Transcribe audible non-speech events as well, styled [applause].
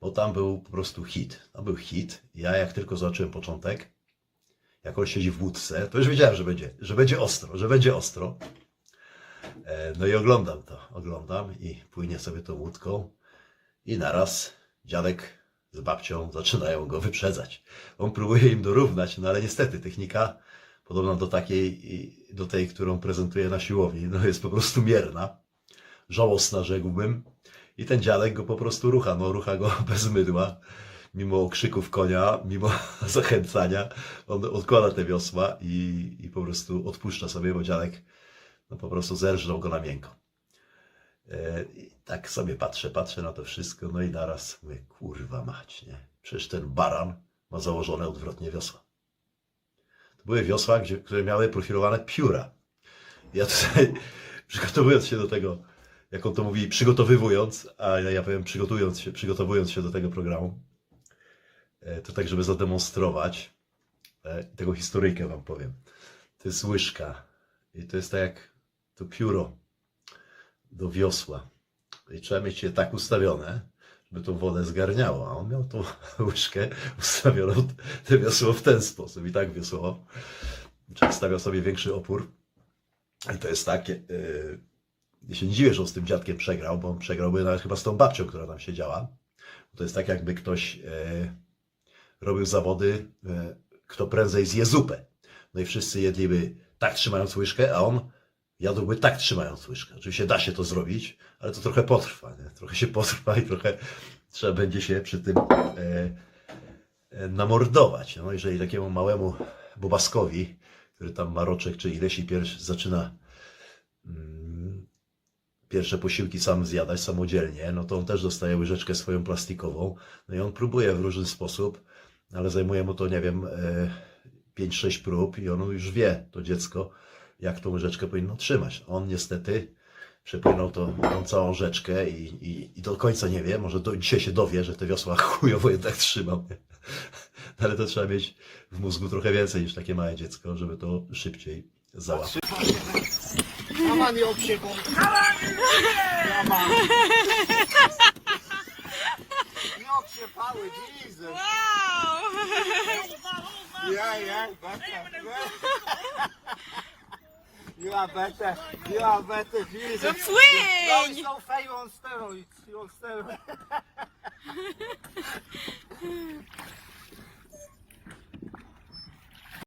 bo tam był po prostu hit. Tam był hit. Ja jak tylko zobaczyłem początek, jak on siedzi w łódce, to już wiedziałem, że będzie, że będzie ostro, że będzie ostro. E, No i oglądam to, oglądam i płynie sobie tą łódką i naraz dziadek z babcią zaczynają go wyprzedzać. On próbuje im dorównać, no ale niestety technika podobna do takiej, do tej, którą prezentuje na siłowni, no jest po prostu mierna, żałosna rzekłbym. I ten dziadek go po prostu rucha, no rucha go [laughs] bez mydła, mimo krzyków konia, mimo [laughs] zachęcania, on odkłada te wiosła i, i po prostu odpuszcza sobie, bo dziadek no po prostu zerżnął go na miękko. E, I tak sobie patrzę, patrzę na to wszystko, no i naraz mówię, kurwa mać, nie? Przecież ten baran ma założone odwrotnie wiosła. To były wiosła, gdzie, które miały profilowane pióra. Ja tutaj, [laughs] przygotowując się do tego, jak on to mówi, przygotowywując, a ja, powiem przygotując się, przygotowując się do tego programu, e, to tak, żeby zademonstrować, e, tego historyjkę wam powiem. To jest łyżka i to jest tak jak to pióro do wiosła. I trzeba mieć je tak ustawione, żeby tą wodę zgarniało. A on miał tą [laughs] łyżkę ustawioną, te wiosło w ten sposób i tak wiosło. Człowiek stawiał sobie większy opór. I to jest takie. Yy, ja się nie dziwię, że on z tym dziadkiem przegrał, bo on przegrałby nawet chyba z tą babcią, która tam siedziała. To jest tak, jakby ktoś yy, robił zawody, yy, kto prędzej zje zupę. No i wszyscy jedliby tak trzymając łyżkę, a on jadłby tak trzymając łyżkę. Oczywiście da się to zrobić, ale to trochę potrwa. Nie? Trochę się potrwa i trochę trzeba będzie się przy tym e, e, namordować. No, jeżeli takiemu małemu bobaskowi, który tam ma roczek czy ileś i pierwszy zaczyna mm, pierwsze posiłki sam zjadać samodzielnie, no to on też dostaje łyżeczkę swoją plastikową. No i on próbuje w różny sposób, ale zajmuje mu to, nie wiem, e, 5-6 prób i ono już wie, to dziecko, jak tą łyżeczkę powinno trzymać. On niestety przepłynął to, tą całą rzeczkę i, i, i do końca nie wie, może do, dzisiaj się dowie, że te wiosła [laughs] chujowo jednak trzymał. Ale to trzeba mieć w mózgu trochę więcej niż takie małe dziecko, żeby to szybciej załapać. Aman yok şey oldu. Aman. Yok się pały, Jesus. Wow! Yeah, yeah, better. You are better. You are better, Jesus. No płyń! No, it's so fame on steroids. You on steroids.